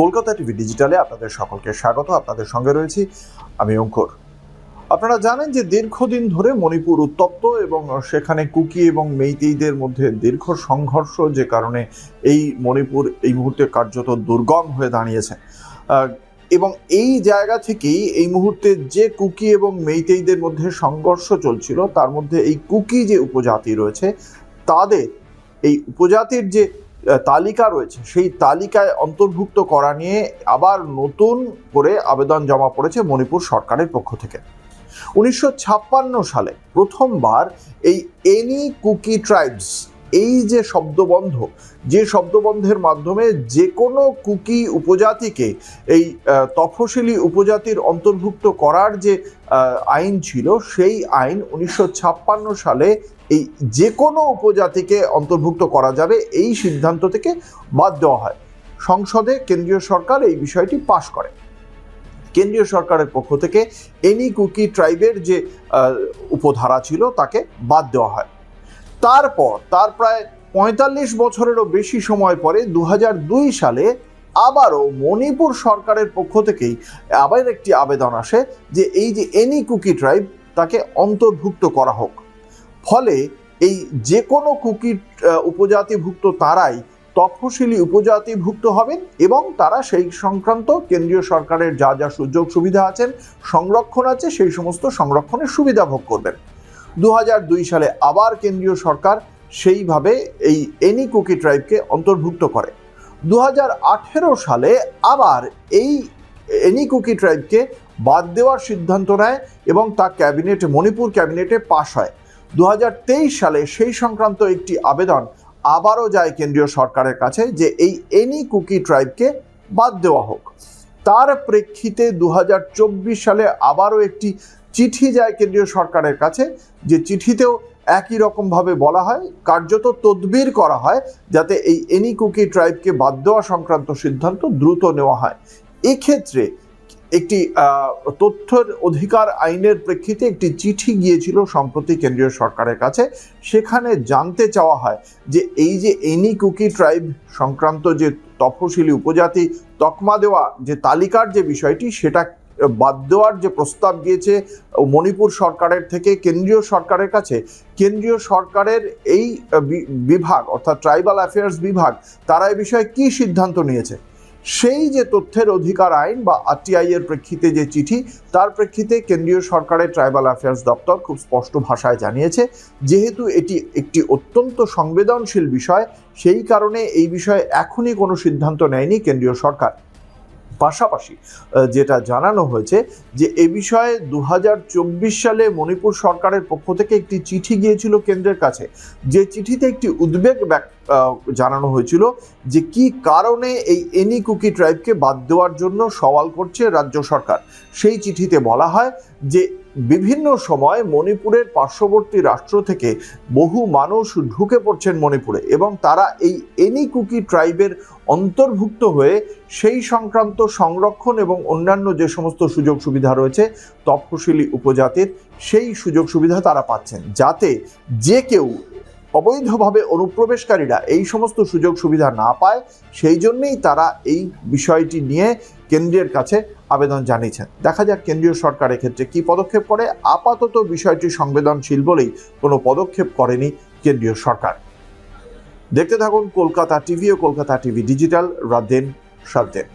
Kolkata TV ডিজিটালে আপনাদের সকলকে স্বাগত, আপনাদের সঙ্গে রয়েছি আমি অঙ্কুর। আপনারা জানেন যে দীর্ঘদিন ধরে মণিপুর উত্তপ্ত এবং সেখানে কুকি এবং মেইতেইদের মধ্যে দীর্ঘ সংঘর্ষ যে কারণে এই মণিপুর এই মুহূর্তে কার্যত দুর্গম হয়ে দাঁড়িয়েছে। এবং এই জায়গা থেকেই এই মুহূর্তে যে কুকি এবং মেইতেইদের মধ্যে সংঘর্ষ চলছিল, তার মধ্যে এই কুকি যে উপজাতি রয়েছে, তাদের এই উপজাতির যে তালিকা রয়েছে। সেই তালিকায় অন্তর্ভুক্ত করা নিয়ে আবার নতুন করে আবেদন জমা পড়েছে মণিপুর সরকারের পক্ষ থেকে। উনিশশো ছাপ্পান্ন সালে প্রথমবার এই এনি কুকি ট্রাইবস এই যে শব্দবন্ধ, যে শব্দবন্ধের মাধ্যমে যে কোনো কুকি উপজাতিকে এই তফসিলি উপজাতির অন্তর্ভুক্ত করার যে আইন ছিল, সেই আইন উনিশশো ছাপ্পান্ন সালে এই যে কোনো উপজাতিকে অন্তর্ভুক্ত করা যাবে, এই সিদ্ধান্ত থেকে বাদ দেওয়া হয়। সংসদে কেন্দ্রীয় সরকার এই বিষয়টি পাশ করে। কেন্দ্রীয় সরকারের পক্ষ থেকে এনি কুকি ট্রাইবের যে উপধারা ছিল, তাকে বাদ দেওয়া হয়। তারপর, তার প্রায় পঁয়তাল্লিশ বছরেরও বেশি সময় পরে দু সালে আবারও মণিপুর সরকারের পক্ষ থেকেই আবার একটি আবেদন আসে যে এই যে এনি কুকি ট্রাইব তাকে অন্তর্ভুক্ত করা হোক। ফলে এই যে কোনো কুকি উপজাতিভুক্ত তারাই তফসিলি উপজাতিভুক্ত হবেন এবং তারা সেই সংক্রান্ত কেন্দ্রীয় সরকারের যা যা সুযোগ সুবিধা আছেন, সংরক্ষণ আছে, সেই সমস্ত সংরক্ষণের সুবিধা ভোগ করবেন। দু সালে আবার কেন্দ্রীয় সরকার সেইভাবে এই এনি কুকি ট্রাইবকে অন্তর্ভুক্ত করে। দু হাজার আঠেরো সালে আবার এই এনি কুকি ট্রাইবকে বাদ দেওয়ার সিদ্ধান্ত নেয় এবং তা ক্যাবিনেট, মণিপুর ক্যাবিনেটে পাশ হয়। দু হাজার তেইশ সালে সেই সংক্রান্ত একটি আবেদন আবারও যায় কেন্দ্রীয় সরকারের কাছে যে এই এনি কুকি ট্রাইবকে বাদ দেওয়া হোক। তার প্রেক্ষিতে দু হাজার চব্বিশ সালে আবারও একটি চিঠি যায় কেন্দ্রীয় সরকারের কাছে, যে চিঠিতেও একই রকমভাবে বলা হয়, কার্যত তদবির করা হয় যাতে এই এনি কুকি ট্রাইবকে বাদ দেওয়া সংক্রান্ত সিদ্ধান্ত দ্রুত নেওয়া হয়। এক্ষেত্রে একটি তথ্যের অধিকার আইনের প্রেক্ষিতে একটি চিঠি গিয়েছিল সম্প্রতি কেন্দ্রীয় সরকারের কাছে, সেখানে জানতে চাওয়া হয় যে এই যে এনি কুকি ট্রাইব সংক্রান্ত যে তফসিলি উপজাতি তকমা দেওয়া যে তালিকার যে বিষয়টি, সেটা বাদ দেওয়ার যে প্রস্তাব গিয়েছে মণিপুর সরকারের থেকে কেন্দ্রীয় সরকারের কাছে, কেন্দ্রীয় সরকারের এই বিভাগ অর্থাৎ ট্রাইবাল অ্যাফেয়ার্স বিভাগ, তারা এই বিষয়ে কী সিদ্ধান্ত নিয়েছে? সেই যে তথ্যের অধিকার আইন বা আরটিআই এর প্রেক্ষিতে যে চিঠি, তার প্রেক্ষিতে কেন্দ্রীয় সরকারের ট্রাইবাল অ্যাফেয়ার্স দপ্তর খুব স্পষ্ট ভাষায় জানিয়েছে, যেহেতু এটি একটি অত্যন্ত সংবেদনশীল বিষয়, সেই কারণে এই বিষয়ে এখনই কোনো সিদ্ধান্ত নেয়নি কেন্দ্রীয় সরকার। পাশাপাশি যেটা জানানো হয়েছে যে এ বিষয়ে দু হাজার চব্বিশ সালে মণিপুর সরকারের পক্ষ থেকে একটি চিঠি গিয়েছিল কেন্দ্রের কাছে। যে চিঠিতে একটি উদ্বেগ জানানো হয়েছিল যে কি কারণে এই এনি কুকি ট্রাইবকে বাদ দেওয়ার জন্য সওয়াল করছে রাজ্য সরকার। সেই চিঠিতে বলা হয় যে বিভিন্ন সময় মণিপুরের পার্শ্ববর্তী রাষ্ট্র থেকে বহু মানুষ ঢুকে পড়ছেন মণিপুরে এবং তারা এই এনি কুকি ট্রাইবের অন্তর্ভুক্ত হয়ে সেই সংক্রান্ত সংরক্ষণ এবং অন্যান্য যে সমস্ত সুযোগ সুবিধা রয়েছে, তফসিলি উপজাতির সেই সুযোগ সুবিধা তারা পাচ্ছেন যাতে যে কেউ অবৈধভাবে অনুপ্রবেশকারীরা এই সমস্ত সুযোগ সুবিধা না পায়, সেই জন্যেই তারা এই বিষয়টি নিয়ে কেন্দ্রের কাছে আবেদন জানিয়েছেন। দেখা যাক কেন্দ্রীয় সরকার এক্ষেত্রে কি পদক্ষেপ করে। আপাতত বিষয়টি সংবেদনশীল বলেই কোনো পদক্ষেপ করেনি কেন্দ্রীয় সরকার। দেখতে থাকুন কলকাতা টিভি ও কলকাতা টিভি ডিজিটাল। রাত দিন, সাত দিন।